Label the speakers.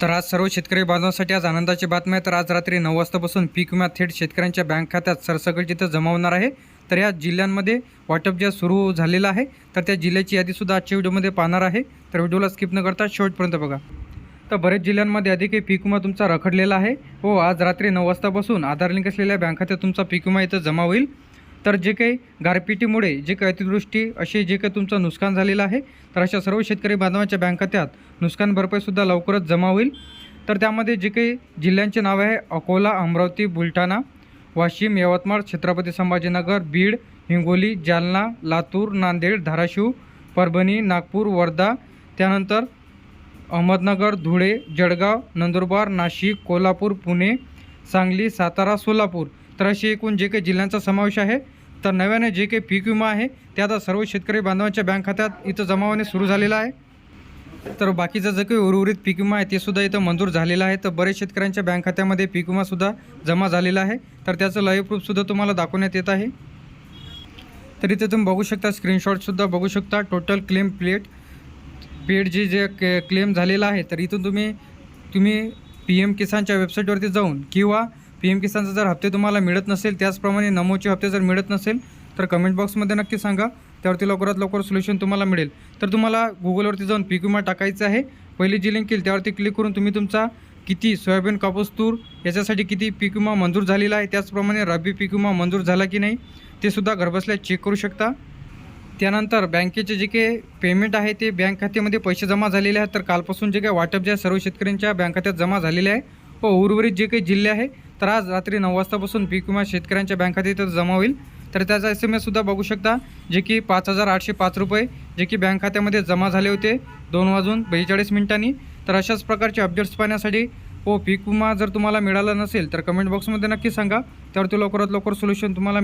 Speaker 1: तर आज सर्व शेतकरी बांधवांसाठी आज आनंदाची बातमी आहे. तर आज रात्री नऊ वाजतापासून पीक विमा थेट शेतकऱ्यांच्या बँक खात्यात सरसकट जिथं जमा होणार आहे तर या जिल्ह्यांमध्ये वाटप जे सुरू झालेलं आहे तर त्या जिल्ह्याची यादीसुद्धा आजच्या व्हिडिओमध्ये पाहणार आहे. तर व्हिडिओला स्किप न करता शेवटपर्यंत बघा. तर बरेच जिल्ह्यांमध्ये अधिकही पीक विमा तुमचा रखडलेला आहे. व आज रात्री नऊ वाजतापासून आधार लिंक असलेल्या बँक खात्यात तुमचा पीक विमा इथं जमा होईल. तर जे काही गारपिटीमुळे जे काही अतिवृष्टी असे जे काही तुमचं नुकसान झालेलं आहे तर अशा सर्व शेतकरी बांधवांच्या बँक खात्यात नुकसान भरपाईसुद्धा लवकरच जमा होईल. तर त्यामध्ये जे काही जिल्ह्यांचे नाव आहे अकोला अमरावती बुलढाणा वाशिम यवतमाळ छत्रपती संभाजीनगर बीड हिंगोली जालना लातूर नांदेड धाराशिव परभणी नागपूर वर्धा त्यानंतर अहमदनगर धुळे जळगाव नंदुरबार नाशिक कोल्हापूर पुणे सांगली सातारा सोलापूर. तर असे एकूण जे काही जिल्ह्यांचा समावेश आहे तर नव्याने जे काही पीक विमा आहे ते आता सर्व शेतकरी बांधवांच्या बँक खात्यात इथं जमा होणे सुरू झालेलं आहे. तर बाकीचं जे काही उर्वरित पीक विमा आहे ते सुद्धा इथं मंजूर झालेलं आहे. तर बरेच शेतकऱ्यांच्या बँक खात्यामध्ये पीक विमासुद्धा जमा झालेला आहे. तर त्याचं लाईव्ह प्रूफसुद्धा तुम्हाला दाखवण्यात येत आहे. तर इथे तुम्ही बघू शकता स्क्रीनशॉटसुद्धा बघू शकता. टोटल क्लेम प्लेट पेड जे जे क्लेम झालेलं आहे तर इथून तुम्ही तुम्ही पी एम किसानच्या वेबसाईटवरती जाऊन किंवा पी एम किसानचं जर हप्ते तुम्हाला मिळत नसेल त्याचप्रमाणे नमोचे हप्ते जर मिळत नसेल तर कमेंट बॉक्समध्ये नक्की सांगा. त्यावरती लवकरात लवकर सोल्युशन तुम्हाला मिळेल. तर तुम्हाला गुगलवरती जाऊन पीक विमा टाकायचं आहे. पहिली जी लिंक येईल त्यावरती क्लिक करून तुम्ही तुमचा किती सोयाबीन कापूस तूर याच्यासाठी किती पीक विमा मंजूर झालेला आहे त्याचप्रमाणे रब्बी पीक विमा मंजूर झाला की नाही ते सुद्धा घरबसल्या चेक करू शकता. त्यानंतर बँकेचे जे काही पेमेंट आहे ते बँक खात्यामध्ये पैसे जमा झालेले आहेत. तर कालपासून जे काही वाटप जे आहे सर्व शेतकऱ्यांच्या बँक खात्यात जमा झालेले आहे. व उर्वरित जे काही जिल्हे आहे तर आज रात्री नऊ वाजतापासून पीक विमा शेतकऱ्यांच्या बँक खात्यात जमा होईल. तर त्याचा एस एम एससुद्धा बघू शकता जे की पाच हजार आठशे पाच रुपये जे की बँक खात्यामध्ये जमा झाले होते दोन वाजून बेचाळीस मिनिटांनी. तर अशाच प्रकारचे अपडेट्स पाहण्यासाठी हो पीक विमा जर तुम्हाला मिळाला नसेल तर कमेंट बॉक्समध्ये नक्की सांगा. त्यावरती लवकरात लवकर सोल्युशन तुम्हाला मिळेल.